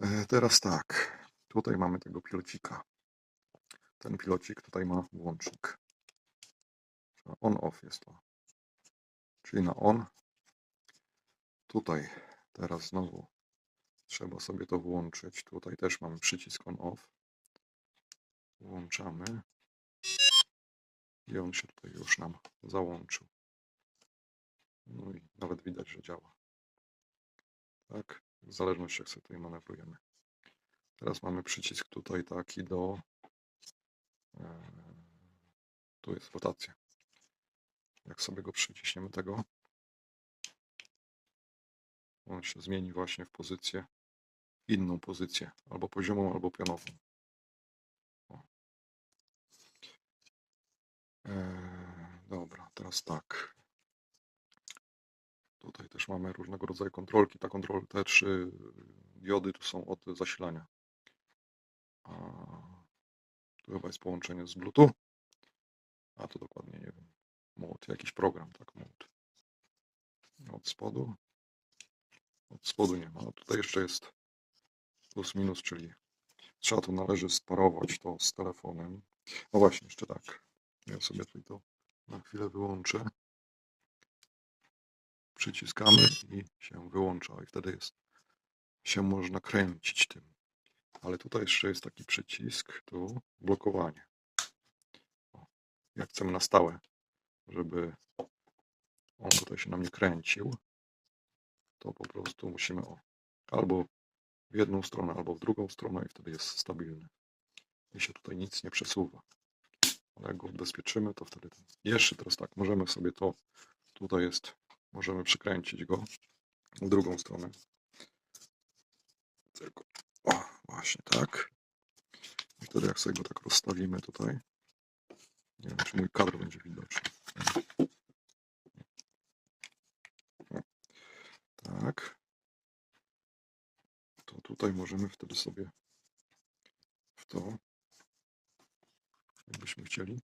E, Teraz tak, tutaj mamy tego pilocika. Ten pilocik tutaj ma włącznik. On-off jest to. Czyli na on. Tutaj teraz znowu trzeba sobie to włączyć. Tutaj też mamy przycisk on-off. Włączamy. I on się tutaj już nam załączył. No i nawet widać, że działa. Tak, w zależności jak sobie tutaj manewrujemy. Teraz mamy przycisk tutaj taki do. e, Tu jest rotacja. Jak sobie go przyciśniemy tego, on się zmieni właśnie w pozycję, inną pozycję, albo poziomą, albo pionową. Eee, dobra, teraz tak. Tutaj też mamy różnego rodzaju kontrolki. Ta kontrol, te trzy diody tu są od zasilania. A tu chyba jest połączenie z Bluetooth. A to dokładnie nie wiem. Mod, jakiś program, tak, mod. Od spodu. Od spodu nie ma. Tutaj jeszcze jest plus minus, czyli trzeba to należy sparować to z telefonem. No właśnie, jeszcze tak. Ja sobie tutaj to na chwilę wyłączę. Przyciskamy i się wyłącza i wtedy jest się można kręcić tym. Ale tutaj jeszcze jest taki przycisk, tu blokowanie. Jak chcemy na stałe, żeby on tutaj się nam nie kręcił, to po prostu musimy o, albo w jedną stronę, albo w drugą stronę i wtedy jest stabilny. I się tutaj nic nie przesuwa. Ale jak go odbezpieczymy, to wtedy jeszcze teraz tak, możemy sobie to, tutaj jest, możemy przykręcić go w drugą stronę. Tylko, o, właśnie tak. I wtedy jak sobie go tak rozstawimy tutaj, nie wiem, czy mój kadr będzie widoczny. Tak. To tutaj możemy wtedy sobie w to, jakbyśmy chcieli,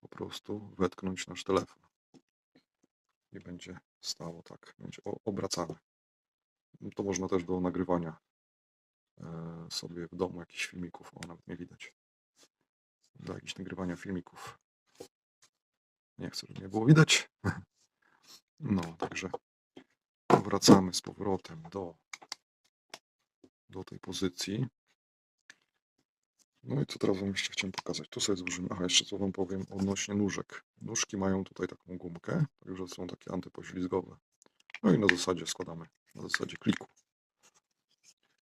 po prostu wetknąć nasz telefon. I będzie stało tak, będzie obracane. To można też do nagrywania e, sobie w domu jakichś filmików, o nawet nie widać. Do jakichś nagrywania filmików. Nie chcę, żeby nie było widać. No, także wracamy z powrotem do, do tej pozycji. No i co teraz Wam jeszcze chciałem pokazać? Tu sobie złożymy. Aha, jeszcze co Wam powiem odnośnie nóżek. Nóżki mają tutaj taką gumkę, także są takie antypoślizgowe. No i na zasadzie składamy, na zasadzie kliku.